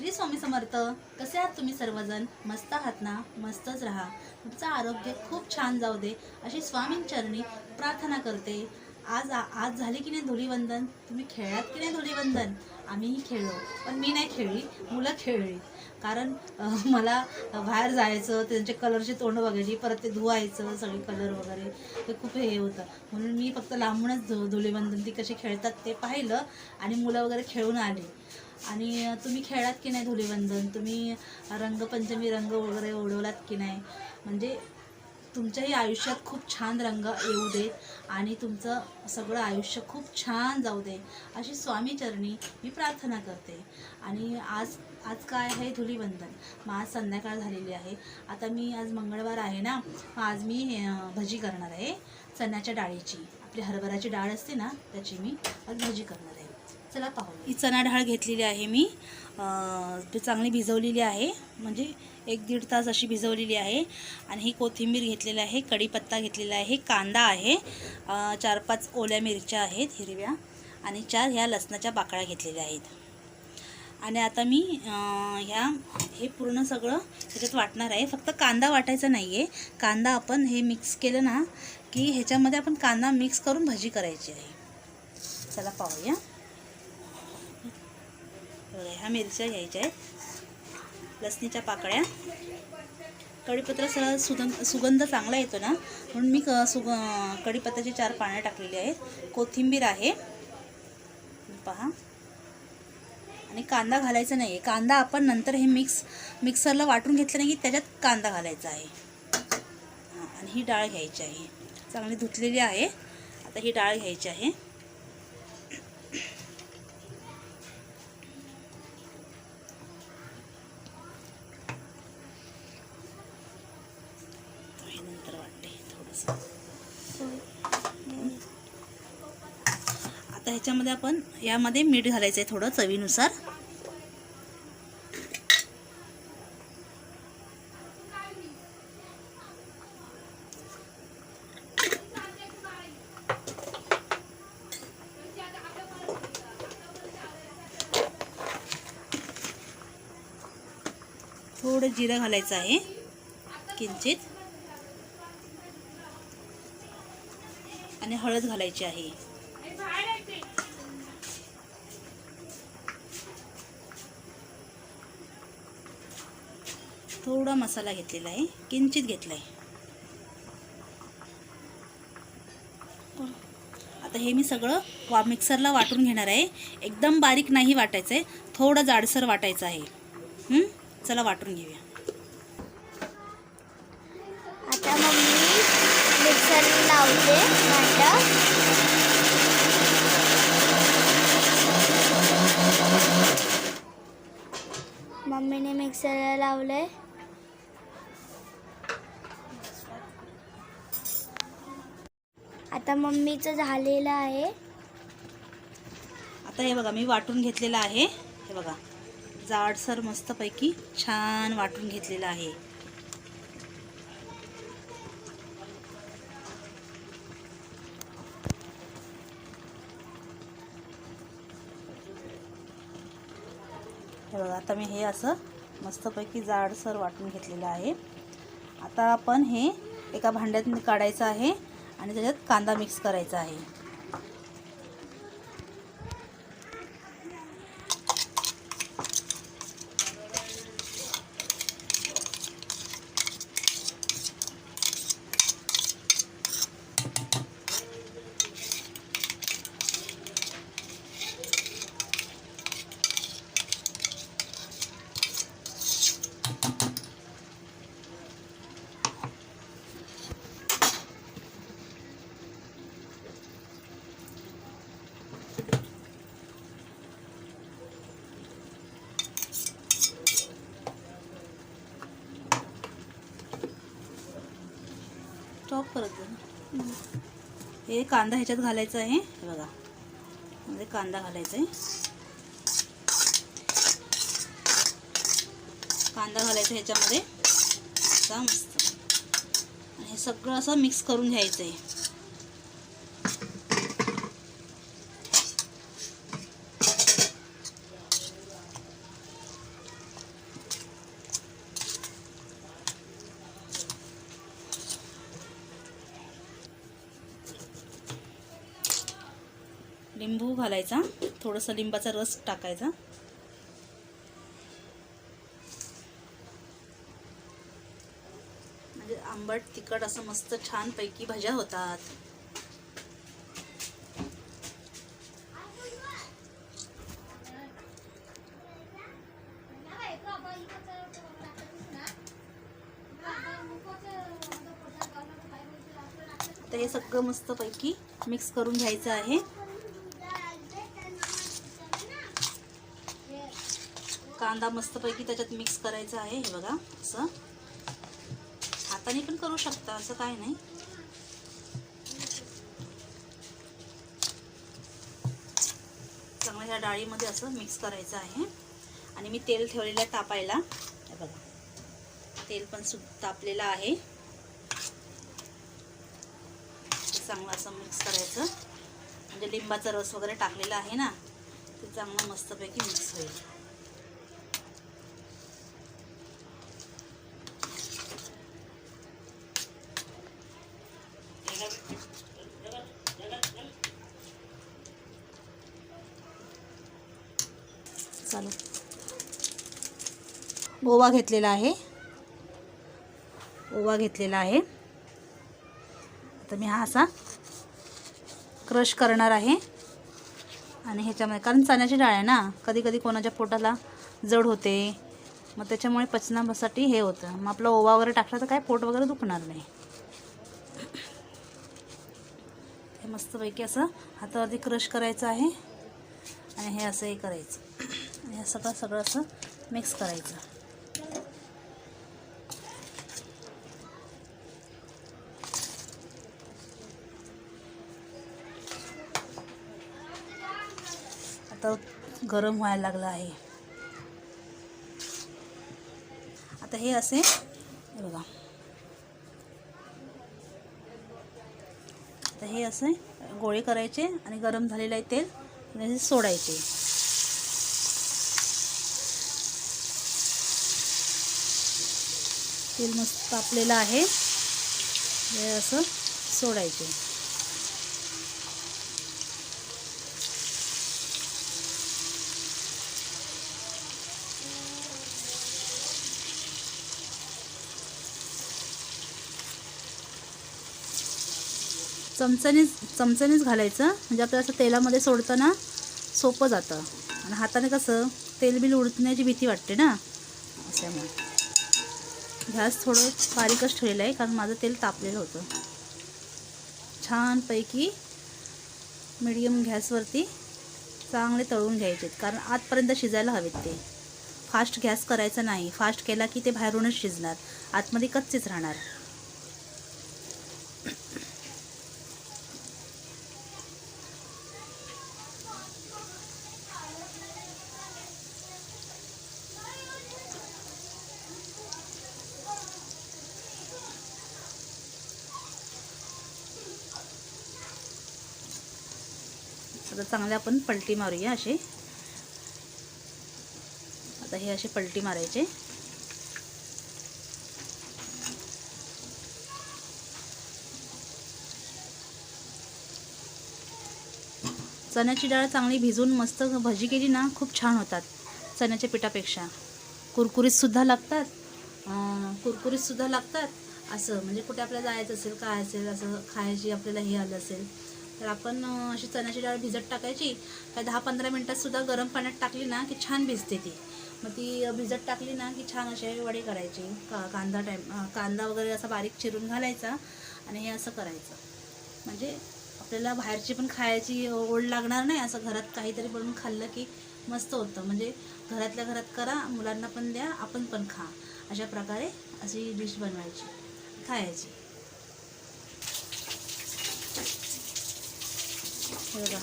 श्री स्वामी समर्थ कसे आहात तुम्ही सर्वजण? मस्त आहात ना? मस्तच राहा. तुमचं आरोग्य खूप छान जाऊ दे अशी स्वामींचरणी प्रार्थना करते. आज आ- आज झाले की नाही धुलीवंदन? तुम्ही खेळलात की नाही धुलीवंदन? आम्हीही खेळलो पण मी नाही खेळली मुलं खेळली. कारण मला बाहेर जायचं त्यांचे कलरचे तोंड बघायची परत ते धुवायचं सगळे कलर वगैरे ते खूप हे होतं. म्हणून मी फक्त लांबूनच धु धुलीवंदन ती कशी खेळतात ते पाहिलं आणि मुलं वगैरे खेळून आली. आणि तुम्ही खेळात की नाही धुलीवंदन? तुम्ही रंगपंचमी रंग वगैरे उडवलात की नाही? म्हणजे तुमच्याही आयुष्यात खूप छान रंग येऊ देत आणि तुमचं सगळं आयुष्य खूप छान जाऊ दे अशी स्वामीचरणी मी प्रार्थना करते. आणि आज आज काय आहे धुलीवंदन? मग आज संध्याकाळ झालेली आहे. आता मी आज मंगळवार आहे ना मग आज मी भजी करणार आहे. चण्याच्या डाळीची. आपली हरभऱ्याची डाळ असते ना त्याची मी आज भजी करणार आहे. चला पाहू ही चणा डाळ घेतलेली आहे मी. ती चांगली भिजवलेली आहे. म्हणजे एक दीड तास अशी भिजवलेली आहे. आणि ही कोथिंबीर घेतलेली आहे कढीपत्ता घेतलेला आहे कांदा आहे चार पाच ओल्या मिरच्या आहेत हिरव्या. आणि चार ह्या लसणाच्या बाकळ्या घेतलेल्या आहेत. आणि आता मी ह्या हे पूर्ण सगळं ह्याच्यात वाटणार आहे. फक्त कांदा वाटायचा नाही आहे कांदा आपण हे मिक्स केलं ना की ह्याच्यामध्ये आपण कांदा मिक्स करून भजी करायची आहे. चला पाहूया. बघा, ह्या मिरच्या घ्यायच्या आहेत. लसणीच्या पाकळ्या. कढीपत्रा सरळ सुगंध सुगंध चांगला येतो ना? म्हणून मी क सुग कढीपत्त्याची चार पानं टाकलेली आहेत. कोथिंबीर आहे. पहा. आणि कांदा घालायचा नाही आहे कांदा आपण नंतर हे मिक्स मिक्सरला वाटून घेतलं नाही की त्याच्यात कांदा घालायचा आहे. हां आणि ही डाळ घ्यायची आहे. चांगली धुतलेली आहे. आता ही डाळ घ्यायची आहे हे नंतर वाटते थोडंसं आता ह्याच्यामध्ये आपण यामध्ये मीठ घालायचं आहे थोडं चवीनुसार. थोडं जिरं घालायचं आहे किंचित. आणि हळद घालायची आहे. थोडा मसाला घेतलेला आहे. किंचित घेतला आहे. आता हे मी सगळं वा मिक्सरला वाटून घेणार आहे. एकदम बारीक नाही वाटायचं आहे. थोडं जाडसर वाटायचं आहे. चला वाटून घेऊया. आता मम्मी मिक्सर लावते. मम्मीने मिक्सरला लावलंय आता मम्मीचं झालेलं आहे. आता हे बघा मी वाटून घेतलेलं आहे. हे बघा जाडसर मस्तपैकी छान वाटून घेतलेलं आहे. हे बघा आता मी हे असं मस्तपैकी जाडसर वाटून घेतलेलं आहे. आता आपण हे एका भांड्यात काढायचं आहे आणि त्याच्यात कांदा मिक्स करायचा आहे. स्टॉप करत हे कांदा ह्याच्यात घालायचा आहे. बघा. म्हणजे कांदा घालायचा आहे. कांदा घालायचा ह्याच्यामध्ये. मस्त. आणि हे सगळं असं मिक्स करून घ्यायचं आहे. घालायचा. थोडंसं लिंबाचा रस टाकायचा. म्हणजे आंबट तिखट असं मस्त छानपैकी भज्या होतात. तर हे सगळं मस्तपैकी मिक्स करून घ्यायचं आहे. कांदा मस्तपैकी त्याच्यात मिक्स करायचा आहे हे बघा असं. हाताने पण करू शकता असं काय नाही. चांगलं ह्या डाळीमध्ये असं मिक्स करायचं आहे. आणि मी तेल ठेवलेलं आहे तापायला. हे बघा. तेल पण सु तापलेलं आहे. चांगलं असं मिक्स करायचं. म्हणजे लिंबाचा रस वगैरे टाकलेला आहे ना ते चांगलं मस्तपैकी मिक्स होईल चालू ओवा घेतलेला आहे. ओवा घेतलेला आहे. आता मी हा असा क्रश करणार आहे. आणि ह्याच्यामध्ये कारण चण्याची डाळ आहे ना कधी कधी कोणाच्या पोटाला जड होते. मग त्याच्यामुळे पचनासाठी हे होतं. मग आपला ओवा वगैरे टाकला तर काय पोट वगैरे दुखणार नाही. हे मस्तपैकी असं हातावरती क्रश करायचं आहे. आणि हे असं हे करायचं हे सगळं सगळं असं मिक्स करायचं. आता गरम व्हायला लागलं आहे. आता हे असे बघा. तर हे असे गोळे करायचे आणि गरम झालेलं आहे तेल आणि सोडायचे. तेल मस्त तापलेलं आहे. हे असं सोडायचे. चमच्यानेच चमच्यानेच घालायचं. म्हणजे आपल्याला असं तेलामध्ये सोडताना सोपं जातं. आणि हाताने कसं तेल बिल भीती वाटते ना? असल्यामुळे गॅस थोडं बारीकच ठेवलेलं आहे कारण माझं तेल तापलेलं होतं. छानपैकी मिडियम गॅसवरती चांगले तळून घ्यायचे कारण आतपर्यंत शिजायला हवेत ते. फास्ट गॅस करायचा नाही. फास्ट केला की ते बाहेरूनच शिजणार. आतमध्ये कच्चेच राहणार. आता चांगले आपण पलटी मारूया असे. आता हे असे पलटी मारायचे. चण्याची डाळ चांगली भिजवून मस्त भजी केली ना खूप छान होतात चण्याच्या पिठापेक्षा. कुरकुरीतसुद्धा लागतात. कुरकुरीतसुद्धा लागतात. असं म्हणजे कुठे आपल्याला जायचं असेल काय असेल असं खायची आपल्याला हे आलं असेल. तर आपण अशी चण्याची डाळ भिजत टाकायची. काय दहा पंधरा मिनटातसुद्धा गरम पाण्यात टाकली ना की छान भिजते ती. मग ती भिजत टाकली ना की छान असे वडे करायचे. का कांदा टाईम कांदा वगैरे असा बारीक चिरून घालायचा आणि हे असं करायचं. म्हणजे आपल्याला बाहेरची पण खायची ओढ लागणार नाही. असं घरात काहीतरी बनवून खाल्लं की मस्त होतं. म्हणजे घरातल्या घरात करा मुलांना पण द्या आपण पण खा. अशा प्रकारे अशी डिश बनवायची खायची. हे बघा.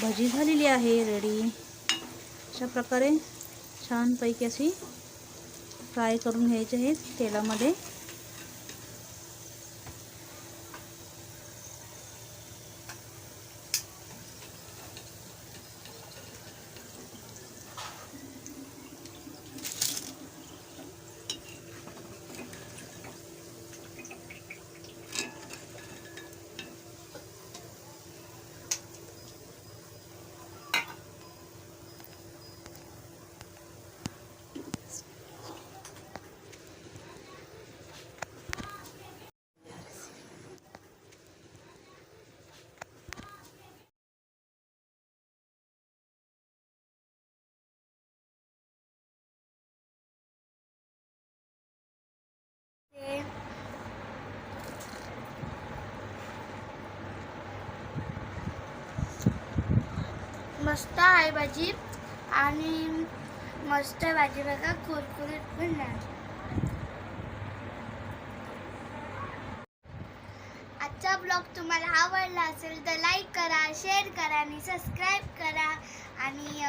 भजी झालेली आहे रेडी अशा प्रकारे छानपैकी अशी फ्राय करून घ्यायचे आहेत तेलामध्ये. मस्त आहे भाजी. आणि मस्त आहे भाजी बघा कुरकुरीत पण नाही आजचा ब्लॉग तुम्हाला आवडला असेल तर लाईक करा शेअर करा आणि सबस्क्राईब करा. आणि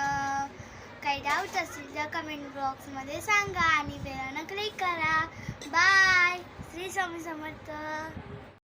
काही डाऊट असतील तर कमेंट बॉक्समध्ये सांगा आणि बेलानं क्लिक करा. बाय श्री स्वामी समर्थ.